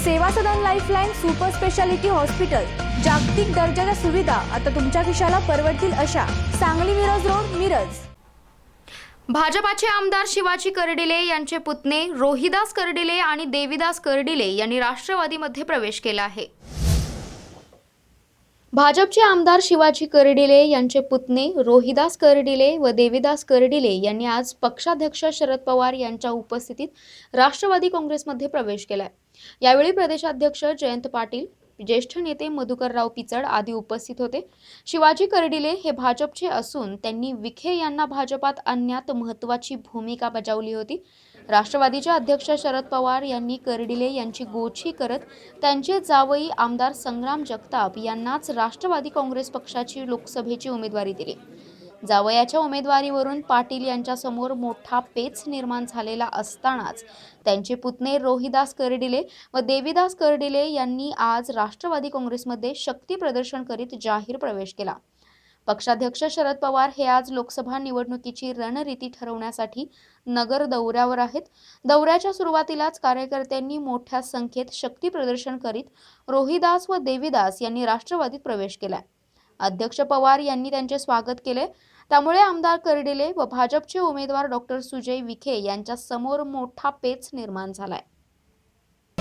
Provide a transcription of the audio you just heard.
Seva Sadan lifeline super speciality hospital. जागतिक दर्जाच्या सुविधा. आता तुमच्या खिशाला परवडतील अशा. सांगली मिरज रोड मिरज. भाजपाचे आमदार शिवाजी करडिले यांचे पुतणे रोहिदास करडिले आणि देविदास करडिले यांनी राष्ट्रवादीमध्ये प्रवेश केला आहे. भाजपचे आमदार शिवाजी करडिले यांचे पुतणे रोहिदास करडिले व देवीदास करडिले यांनी आज पक्षाध्यक्ष शरद पवार यांच्या उपस्थितीत राष्ट्रवादी काँग्रेसमध्ये प्रवेश केलाय. यावेळी प्रदेशाध्यक्ष जयंत पाटील ज्येष्ठ नेते मधुकरराव पिचड आदी उपस्थित होते. शिवाजी करडिले हे भाजपचे असून त्यांनी विखे यांना भाजपात आणण्यात महत्त्वाची भूमिका बजावली होती. राष्ट्रवादीचे अध्यक्ष शरद पवार यांनी कर्डिले यांची गोछी करत त्यांचे जावई आमदार संग्राम जगताप यांनाच राष्ट्रवादी काँग्रेस पक्षाची लोकसभेची उमेदवारी दिली. जावयाच्या उमेदवारीवरून पाटील यांच्यासमोर मोठा पेच निर्माण झालेला असतानाच त्यांचे पुतणे रोहिदास कर्डिले व देविदास कर्डिले यांनी आज राष्ट्रवादी काँग्रेसमध्ये शक्ती प्रदर्शन करीत जाहीर प्रवेश केला. पक्षाध्यक्ष शरद पवार हे आज लोकसभा निवडणुकीची रणनीती ठरवण्यासाठी नगर दौऱ्यावर आहेत. दौऱ्याच्या सुरुवातीलाच कार्यकर्त्यांनी मोठ्या संख्येत शक्ती प्रदर्शन करीत रोहिदास व देवीदास यांनी राष्ट्रवादीत प्रवेश केलाय. अध्यक्ष पवार यांनी त्यांचे स्वागत केले. त्यामुळे आमदार कर्डिले व भाजपचे उमेदवार डॉक्टर सुजय विखे यांच्या समोर मोठा पेच निर्माण झालाय.